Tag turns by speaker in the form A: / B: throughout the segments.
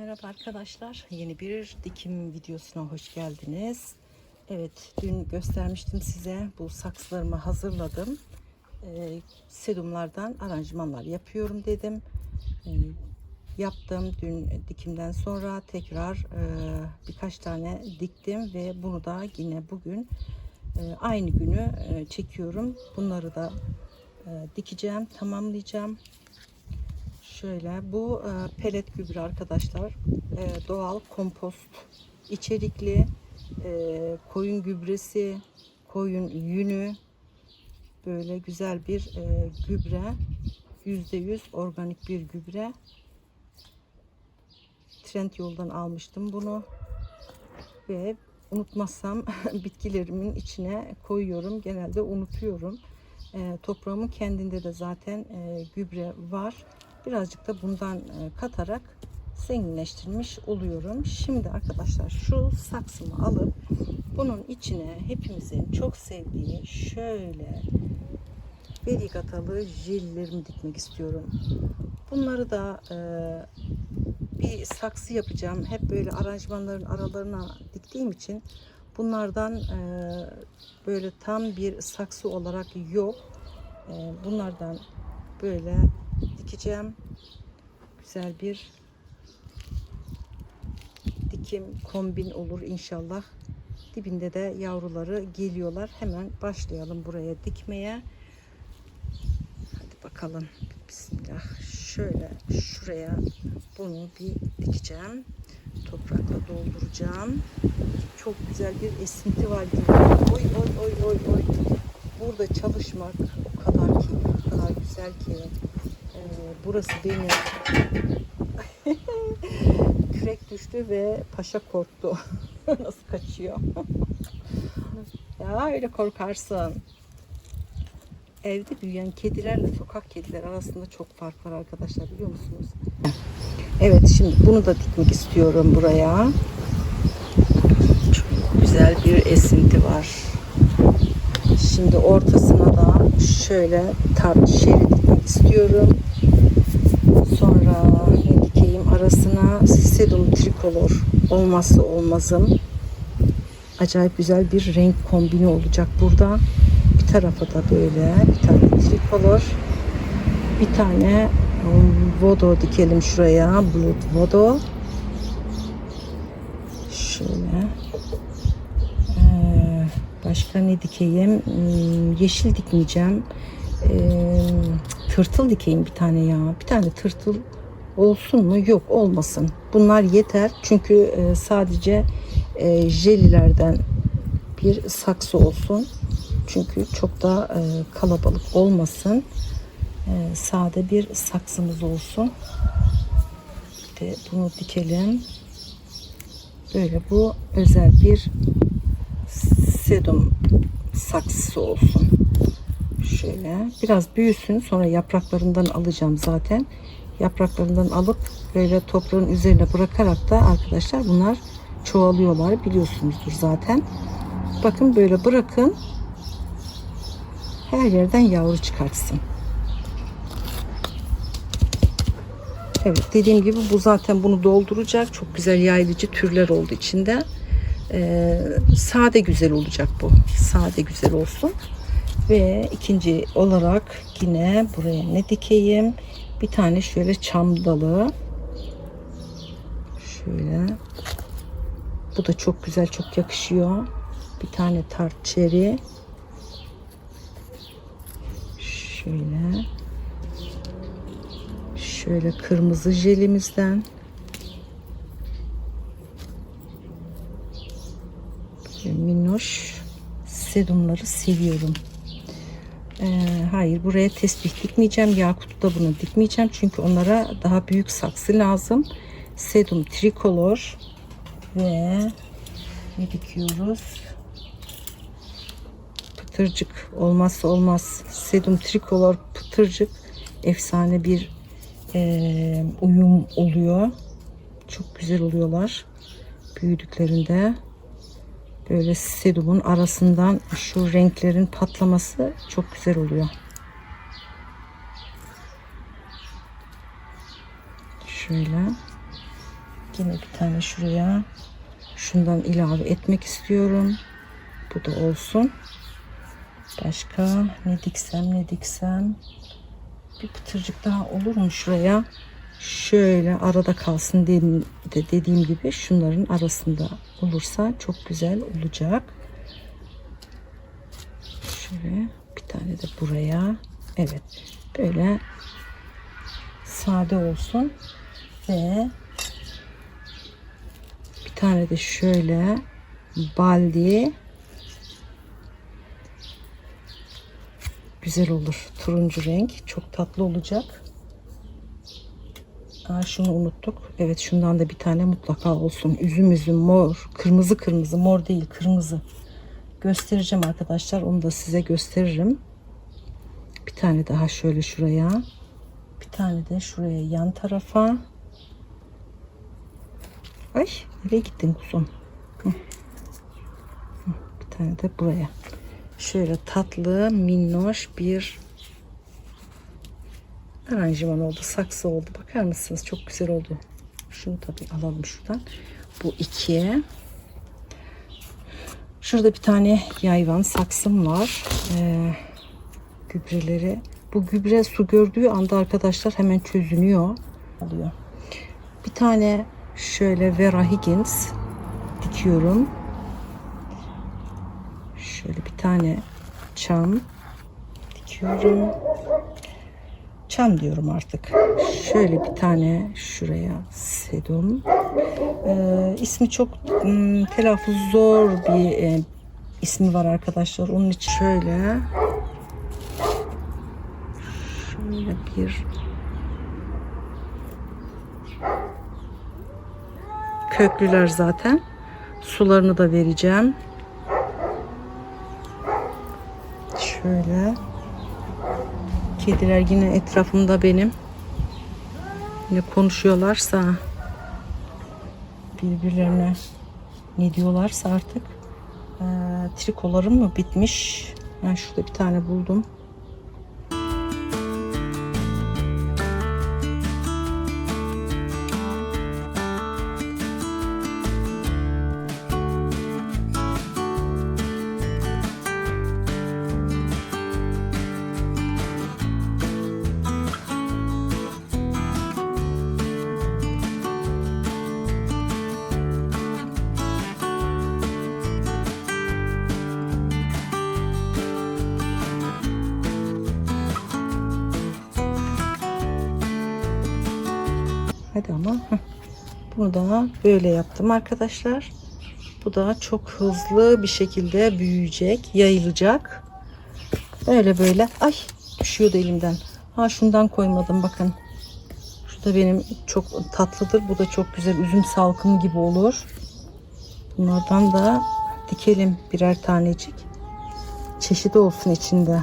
A: Merhaba arkadaşlar. Yeni bir dikim videosuna hoş geldiniz. Evet, dün göstermiştim size. Bu saksılarımı hazırladım. Ee, sedumlardan aranjmanlar yapıyorum dedim. Ee, yaptım. Dün dikimden sonra tekrar e, birkaç tane diktim ve bunu da yine bugün e, aynı günü e, çekiyorum. Bunları da e, dikeceğim, tamamlayacağım. Şöyle bu e, pelet gübre arkadaşlar. E, doğal kompost içerikli e, koyun gübresi, koyun yünü böyle güzel bir e, gübre. %100 organik bir gübre. Trend yoldan almıştım bunu. Ve unutmazsam bitkilerimin içine koyuyorum. Genelde unutuyorum. E, toprağımın kendinde de zaten e, gübre var. Birazcık da bundan e, katarak zenginleştirmiş oluyorum. Şimdi arkadaşlar şu saksımı alıp bunun içine hepimizin çok sevdiği şöyle verigatalı jellerimi dikmek istiyorum. Bunları da e, bir saksı yapacağım. Hep böyle aranjmanların aralarına diktiğim için bunlardan e, böyle tam bir saksı olarak yok. E, bunlardan böyle dikeceğim. Güzel bir dikim kombin olur inşallah. Dibinde de yavruları geliyorlar. Hemen başlayalım buraya dikmeye. Hadi bakalım. Bismillah. Şöyle şuraya bunu bir dikeceğim. Toprakla dolduracağım. Çok güzel bir esinti var. Oy oy oy oy oy. Burada çalışmak o kadar ki, o kadar güzel ki. Ee, burası benim. Kürek düştü ve paşa korktu. Nasıl kaçıyor? ya öyle korkarsın. Evde büyüyen kedilerle sokak kediler arasında çok fark var arkadaşlar biliyor musunuz? Evet şimdi bunu da dikmek istiyorum buraya. Çok güzel bir esinti var. Şimdi ortasına da şöyle tart şerit dikmek istiyorum. Sonra dikeyim arasına sedum trikolor olmazsa olmazım. Acayip güzel bir renk kombini olacak burada. Bir tarafa da böyle bir tane trikolor. Bir tane um, vodo dikelim şuraya. Blood vodo. Şöyle. Ee, başka ne dikeyim? Hmm, Yeşil dikmeyeceğim. Ee, tırtıl dikeyim bir tane ya. Bir tane tırtıl olsun mu? Yok olmasın. Bunlar yeter. Çünkü e, sadece e, jelilerden bir saksı olsun. Çünkü çok da e, kalabalık olmasın. Sade bir saksımız olsun. Bir de bunu dikelim. Böyle bu özel bir sedum saksısı olsun. Şöyle biraz büyüsün sonra yapraklarından alacağım zaten. Yapraklarından alıp böyle toprağın üzerine bırakarak da arkadaşlar bunlar çoğalıyorlar biliyorsunuzdur zaten. Bakın böyle bırakın. Her yerden yavru çıkartsın. Evet dediğim gibi bu zaten bunu dolduracak. Çok güzel yaylıcı türler oldu içinde. Ee, sade güzel olacak bu. Sade güzel olsun. Ve ikinci olarak yine buraya ne dikeyim? Bir tane şöyle çam dalı. Şöyle. Bu da çok güzel, çok yakışıyor. Bir tane tart çeri. Şöyle. Şöyle kırmızı jelimizden. Minnoş sedumları seviyorum. Ee, hayır buraya tesbih dikmeyeceğim. Yakutu da bunu dikmeyeceğim. Çünkü onlara daha büyük saksı lazım. Sedum trikolor ve ne dikiyoruz? Pıtırcık olmazsa olmaz. Sedum trikolor pıtırcık efsane bir e, uyum oluyor. Çok güzel oluyorlar. Büyüdüklerinde böyle sedumun arasından şu renklerin patlaması çok güzel oluyor. Şöyle Yine bir tane şuraya şundan ilave etmek istiyorum. Bu da olsun. Başka ne diksem ne diksem. Bir pıtırcık daha olur mu şuraya? Şöyle arada kalsın dediğim, de dediğim gibi şunların arasında olursa çok güzel olacak. Şöyle bir tane de buraya. Evet. Böyle sade olsun ve bir tane de şöyle baldi güzel olur. Turuncu renk çok tatlı olacak. Aa, şunu unuttuk. Evet şundan da bir tane mutlaka olsun. Üzüm üzüm mor. Kırmızı kırmızı. Mor değil kırmızı. Göstereceğim arkadaşlar. Onu da size gösteririm. Bir tane daha şöyle şuraya. Bir tane de şuraya yan tarafa. Ay nereye gittin kuzum? Bir tane de buraya. Şöyle tatlı minnoş bir aranjman oldu. Saksı oldu. Bakar mısınız? Çok güzel oldu. Şunu tabii alalım şuradan. Bu ikiye. Şurada bir tane yayvan saksım var. Ee, gübreleri. Bu gübre su gördüğü anda arkadaşlar hemen çözünüyor. Alıyor. Bir tane şöyle Vera Higgins dikiyorum. Şöyle bir tane çam dikiyorum. Çam diyorum artık. Şöyle bir tane şuraya sedum. Ee, ismi çok hmm, telaffuz zor bir e, ismi var arkadaşlar. Onun için şöyle şöyle bir köklüler zaten. Sularını da vereceğim. Şöyle. Kediler yine etrafımda benim. Ne konuşuyorlarsa birbirlerine ne diyorlarsa artık ee, trikolarım mı bitmiş? Ben şurada bir tane buldum. Hadi ama. Bunu da böyle yaptım arkadaşlar. Bu da çok hızlı bir şekilde büyüyecek, yayılacak. Böyle böyle. Ay düşüyordu elimden. Ha şundan koymadım bakın. Şu da benim çok tatlıdır. Bu da çok güzel üzüm salkımı gibi olur. Bunlardan da dikelim birer tanecik. Çeşidi olsun içinde.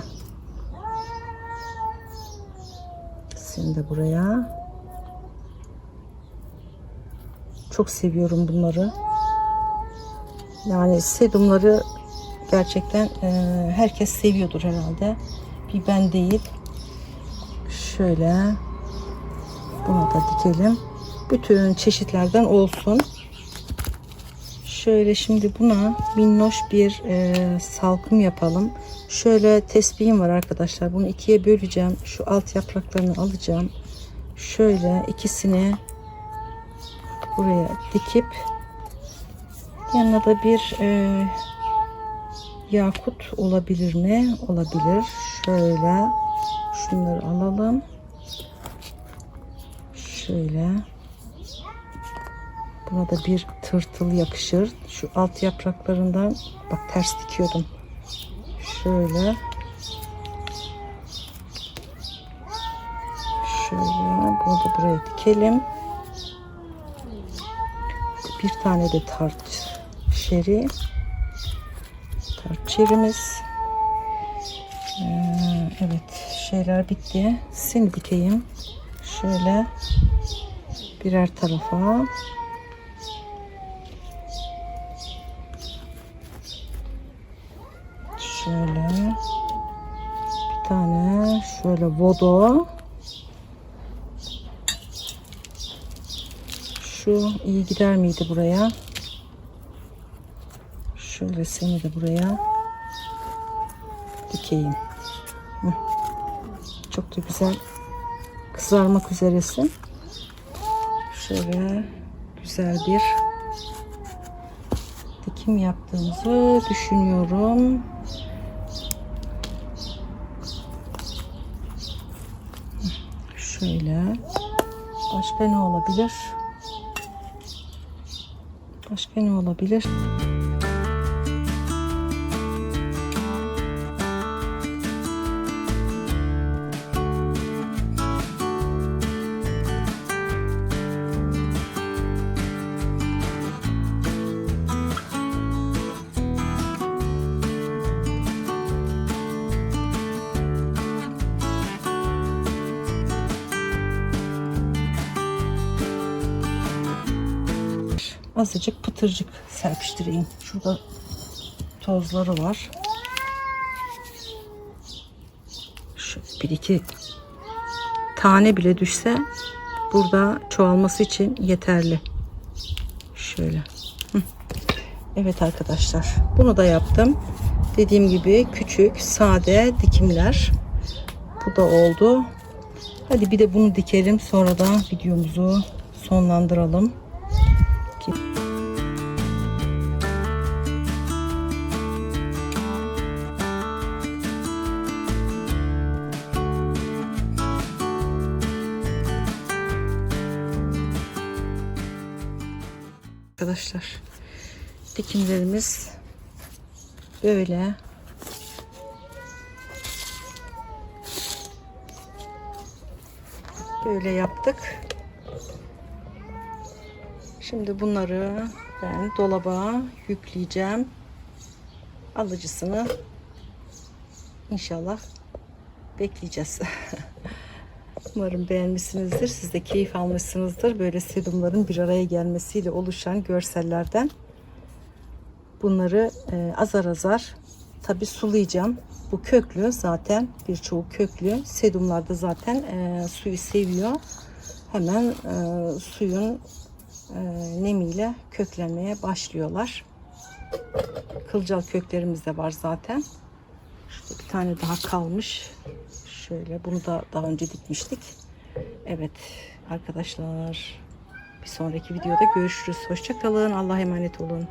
A: De buraya. Çok seviyorum bunları. Yani sedumları gerçekten e, herkes seviyordur herhalde. Bir ben değil. Şöyle bunu da dikelim. Bütün çeşitlerden olsun. Şöyle şimdi buna minnoş bir e, salkım yapalım. Şöyle tesbihim var arkadaşlar. Bunu ikiye böleceğim. Şu alt yapraklarını alacağım. Şöyle ikisini buraya dikip yanına da bir e, yakut olabilir mi? Olabilir. Şöyle şunları alalım. Şöyle buna da bir tırtıl yakışır. Şu alt yapraklarından bak ters dikiyordum. Şöyle şöyle bunu da buraya dikelim bir tane de tart şeri tart çerimiz Ee, evet şeyler bitti. Seni dikeyim. Şöyle birer tarafa. Şöyle bir tane şöyle vodo Şu iyi gider miydi buraya? Şöyle seni de buraya dikeyim. Çok da güzel kızarmak üzeresin. Şöyle güzel bir dikim yaptığımızı düşünüyorum. Şöyle. Başka ne olabilir? Başka ne olabilir? Azıcık pıtırcık serpiştireyim. Şurada tozları var. Şu bir iki tane bile düşse burada çoğalması için yeterli. Şöyle. Evet arkadaşlar. Bunu da yaptım. Dediğim gibi küçük, sade dikimler. Bu da oldu. Hadi bir de bunu dikelim. Sonra da videomuzu sonlandıralım. Arkadaşlar dikimlerimiz böyle böyle yaptık. Şimdi bunları ben dolaba yükleyeceğim. Alıcısını inşallah bekleyeceğiz. Umarım beğenmişsinizdir. Siz de keyif almışsınızdır. Böyle sedumların bir araya gelmesiyle oluşan görsellerden. Bunları e, azar azar tabi sulayacağım. Bu köklü zaten birçoğu köklü. Sedumlar da zaten e, suyu seviyor. Hemen e, suyun e, nemiyle köklenmeye başlıyorlar. Kılcal köklerimiz de var zaten. Şurada bir tane daha kalmış. Şöyle bunu da daha önce dikmiştik. Evet arkadaşlar bir sonraki videoda görüşürüz. Hoşçakalın. Allah'a emanet olun.